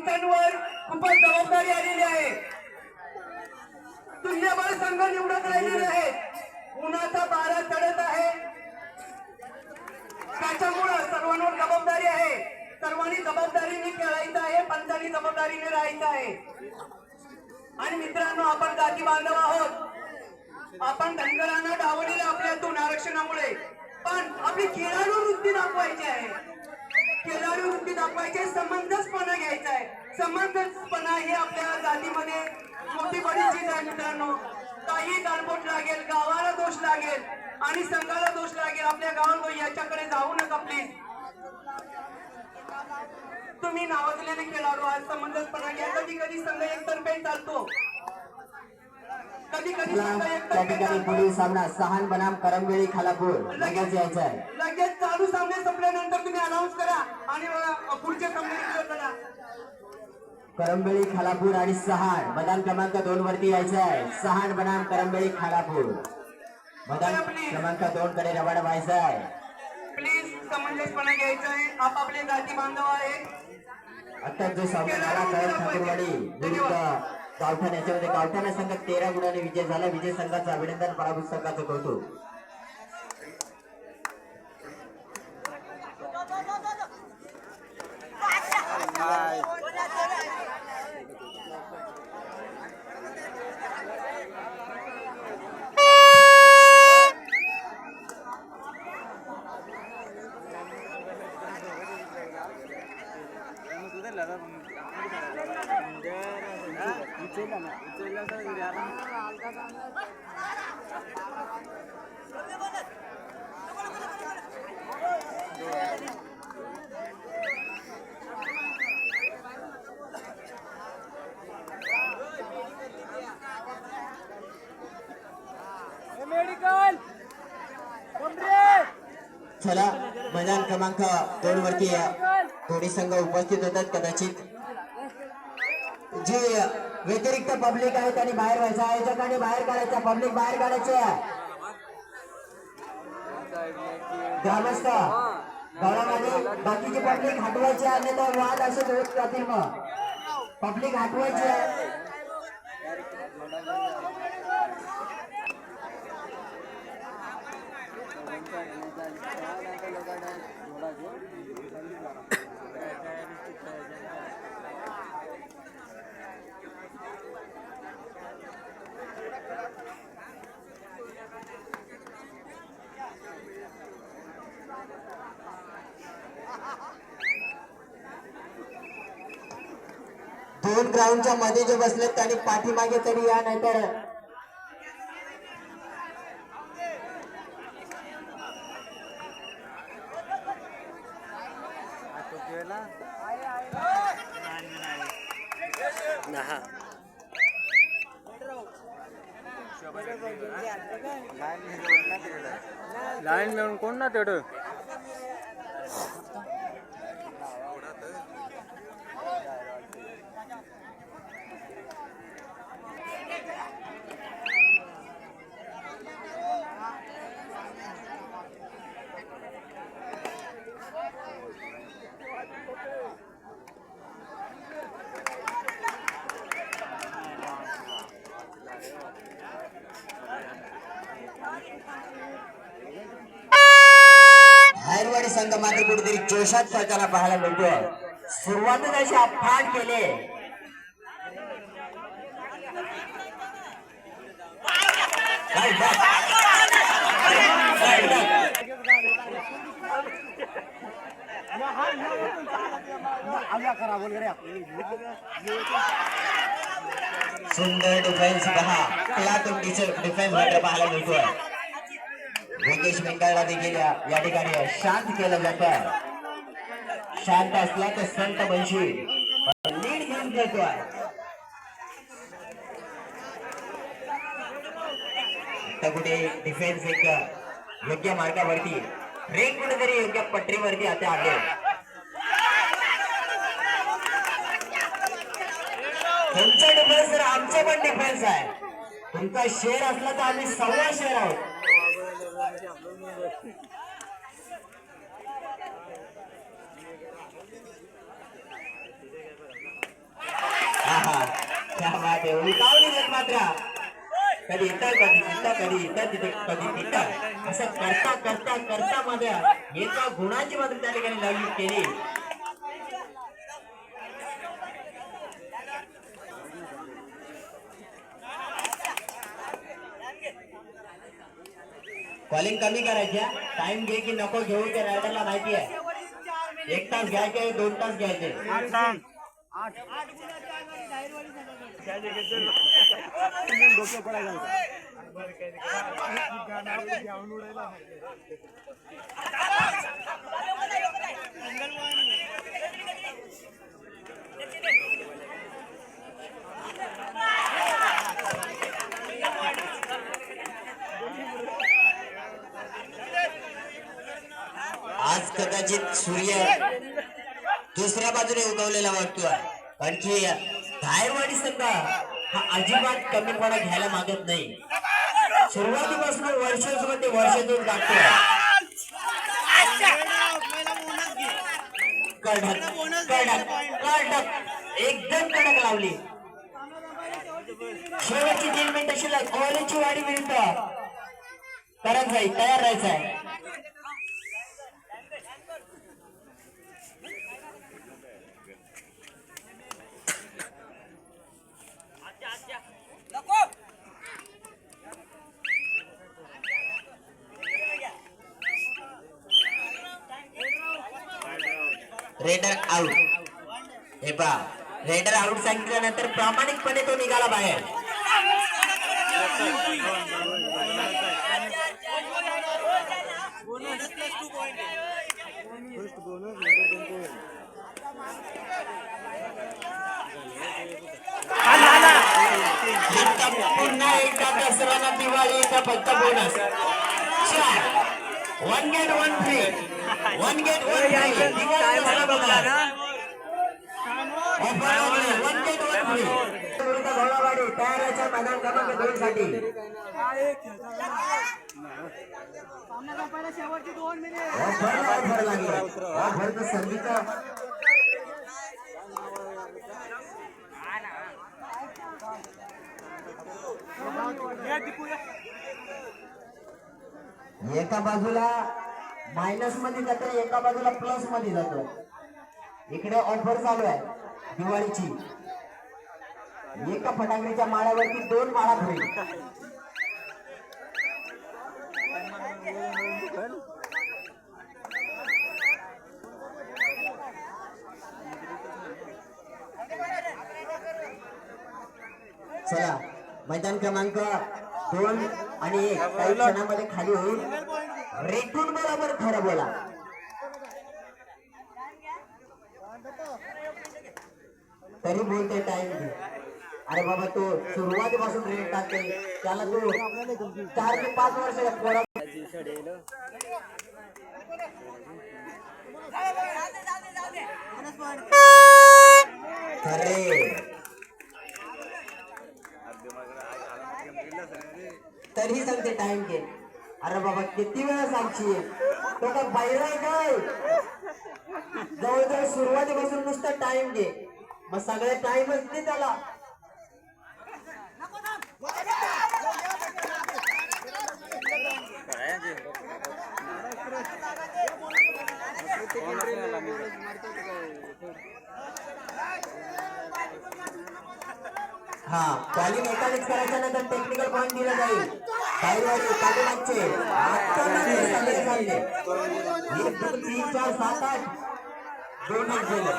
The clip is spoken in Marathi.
पंचांवर खूपच जबाबदारी आलेली आहे. तुल्यबळ संघ निवडत राहिलेले आहेत. उन्हाचा बारा चढत आहे. त्याच्यामुळं सर्वांवर जबाबदारी आहे. सर्वांनी जबाबदारीने खेळायचं आहे पंचांनी जबाबदारीने राहायचं आहे. आणि मित्रांनो आपण जाती बांधव आहोत. आपण धनगरांना डावलेलं आपल्यातून आरक्षणामुळे. पण आपली खेळाडू वृत्ती दाखवायची आहे. खेळाडू वृत्ती दाखवायची समंजसपणा घ्यायचा आहे. समंजसपणा हे आपल्या जातीमध्ये मोठी बडी चीज आहे मित्रांनो. काही गारबोट लागेल गावाला दोष लागेल आणि संघाला दोष लागेल. आपल्या गावाला याच्याकडे जाऊ नका प्लीज तुम्ही नावाजलेले खेळाडू आज समंजसपणा घ्या. कधी कधी संघ एकतर्फे चालतो. कधी कधी संघ एकतर्फे पुढील सामना सहान बनाम करंबेळी खालापूर. लगेच यायचा आहे लगेच चालू सामने संपल्यानंतर तुम्ही अनाऊन्स करा आणि अ, पुढचे सामने declare करा करंबेळी खालापूर आणि सहान मैदान क्रमांक दोन वरती यायचं आहे. सहान बनाम करंबेळी खालापूर. मैदान क्रमांक दोन कडे रवाना व्हायचं आहे. प्लीज समंजसपणा घ्यायचा आहे. आपापले जाती बांधव आहे. आता जो सामना झाला ठाकूरवाडी विरुद्ध गावठाण याच्यामध्ये गावठाण संघ तेरा गुणाने विजय झाला. विजय संघाचं अभिनंदन पराभूत संघाचं कौतुक. चला मैदान क्रमांक दोन वरती दोन्ही संघ उपस्थित होतात कदाचित. जे व्यतिरिक्त पब्लिक आहे त्यांनी बाहेर व्हायचं आयोजकांनी बाहेर काढायचं पब्लिक बाहेर काढायचं. ग्रामस्थ गावामध्ये बाकीची पब्लिक हटवायची अन्यथा वाद असेच होत जातील मग. पब्लिक हटवायची. आहे दोन ग्राउंडच्या मध्ये जे बसलेत त्यांनी पाठीमागे तरी या नाहीतर लाईन मिळून कोण ना तेवढं? मात्र कुठेतरी जोशात पळताना पाहायला मिळतोय सुरुवातच अशी अफाट केले. सुंदर डिफेन्स पहा. कलात्मक डिफेन्स मात्र पाहायला मिळतोय योगेश बेंगाळला देखील या या ठिकाणी शांत केलं जात. शांत असला तर संत बनशी लीड घेऊन खेळतोय आता कुठे डिफेन्स एक योग्य मार्गावरती ब्रेक कुठेतरी योग्य पटरीवरती आता आले तुमचा डिफेन्स तर आमचे पण डिफेन्स आहे. तुमचा शेअर असला तर आम्ही सव्वा शेअर आहोत. लागते उलटावली जात मात्र. कधी येतात कधी तिथं कधी येतात तिथे कधी तिथं असं करता करता करता मध्ये एका गुणाची मात्र त्या ठिकाणी लावली केली. कॉलिंग कमी करायच्या टाइम घे की नको घेऊ ते रायडरला माहिती आहे. एक तास घ्यायचे दोन तास घ्यायचे. आज कदाचित सूर्य दुसऱ्या बाजूने उगवलेला वाटतोय कारण की धायरवाडी संघ हा अजिबात कमीपणा घ्यायला मागत नाही. सुरुवातीपासून वर्षातून लागतोय. कडक कडक कडक. एकदम कडक लावली. शेवटची तीन मिनिटं शिल्लक कॉलेजची वाडी विरुद्ध करत जाईल तयार राहायचं आहे रेडर आउट हे पहा. रेडर आउट सांगितल्यानंतर प्रामाणिकपणे तो निघाला बाहेर. पुन्हा एकदा दसऱ्याला दिवाळीचा फक्त bonus one get one free one get one घोडागाडी तयाराच्या मैदान क्रमांक दोन साठी ऑफर ऑफर लागली ऑफर संगीत एका बाजूला मायनसमध्ये जातो एका बाजूला प्लसमध्ये जातो. इकडे ऑफर चालू आहे दिवाळीची. एका फटाकड्याच्या माळ्यावरती दोन माळा होईल चला मैदान क्रमांक दोन आणि एक काही क्षणामध्ये खाली होईल रेटून बरोबर खरं बोला. तरी बोलते टाइम घे अरे बाबा तो सुरुवातीपासून रेट टाकते त्याला तू चार ते पाच वर्ष पोरा खरे. तरी सांगते टाइम घे अरे बाबा किती वेळा सांगची तो का बाहेर आहे काय? जवळजवळ सुरुवातीपासून नुसतं टाइम घे. मग सगळे टाइमच दे त्याला. हा कॉलिंग एकानेच करायच्या नंतर टेक्निकल पॉईंट दिला जाईल. बाहेरवाडी पाठीमागचे आता नाही सगळे चालले एक दोन तीन चार सात आठ दोन एक गेले